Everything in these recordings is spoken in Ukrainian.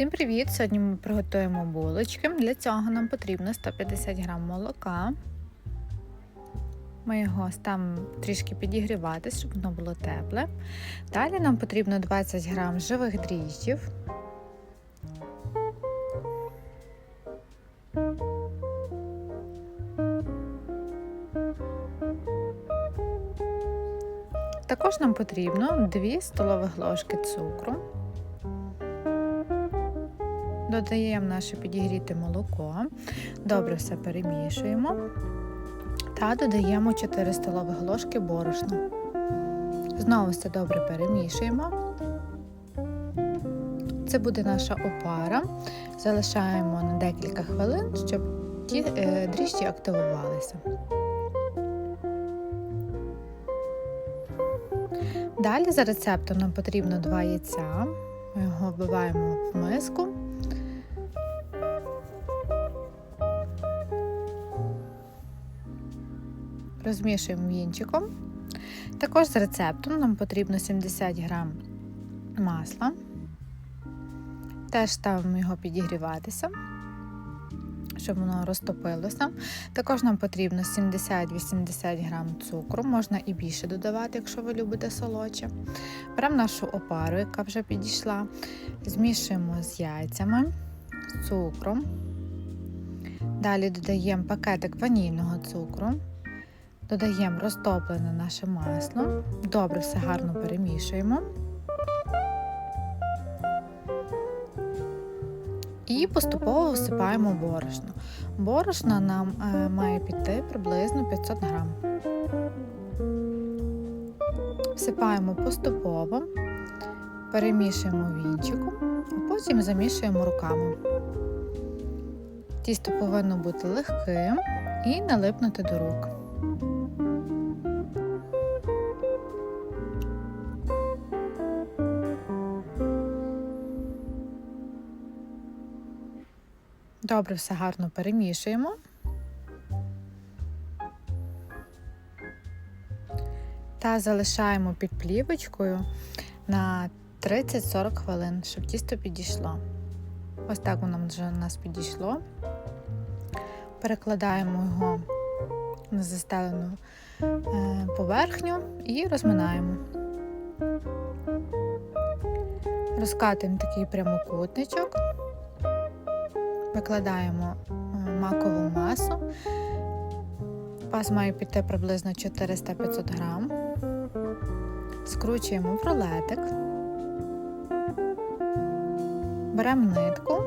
Всім привіт! Сьогодні ми приготуємо булочки. Для цього нам потрібно 150 г молока. Ми його ставимо трішки підігріватися, щоб воно було тепле. Далі нам потрібно 20 г живих дріжджів. Також нам потрібно 2 столових ложки цукру. Додаємо наше підігріте молоко, добре все перемішуємо та додаємо 4 столових ложки борошна. Знову все добре перемішуємо. Це буде наша опара. Залишаємо на декілька хвилин, щоб ті е, дріжджі активувалися. Далі за рецептом нам потрібно 2 яйця. Ми його вбиваємо в миску. Розмішуємо вінчиком. Також за рецептом нам потрібно 70 г масла. Теж ставимо його підігріватися, щоб воно розтопилося. Також нам потрібно 70-80 г цукру, можна і більше додавати, якщо ви любите солодше. Беремо нашу опару, яка вже підійшла, змішуємо з яйцями, з цукром. Далі додаємо пакетик ванільного цукру. Додаємо розтоплене наше масло, добре все гарно перемішуємо. І поступово всипаємо борошно. Борошна нам е, має піти приблизно 500 грам. Всипаємо поступово, перемішуємо вінчиком, а потім замішуємо руками. Тісто повинно бути легким і налипнути до рук. Добре, все гарно перемішуємо. Та залишаємо під плівочкою на 30-40 хвилин, щоб тісто підійшло. Ось так воно вже у нас підійшло. Перекладаємо його на застелену е, поверхню і розминаємо. Розкатуємо такий прямокутничок. Викладаємо макову масу. У вас має піти приблизно 400-500 грам. Скручуємо в рулетик. Беремо нитку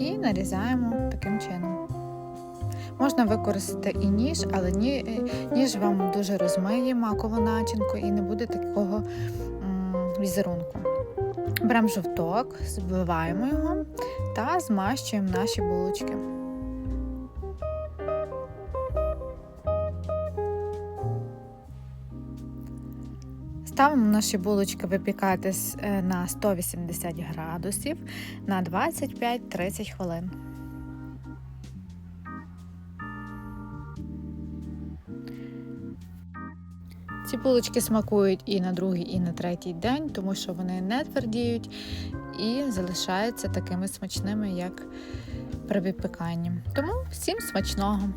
і нарізаємо таким чином. Можна використати і ніж, але ніж вам дуже розмиє макову начинку і не буде такого візерунку. Беремо жовток, збиваємо його та змащуємо наші булочки. Ставимо наші булочки випікатись на 180 градусів на 25-30 хвилин. Ці булочки смакують і на другий, і на третій день, тому що вони не твердіють і залишаються такими смачними, як при випіканні. Тому всім смачного!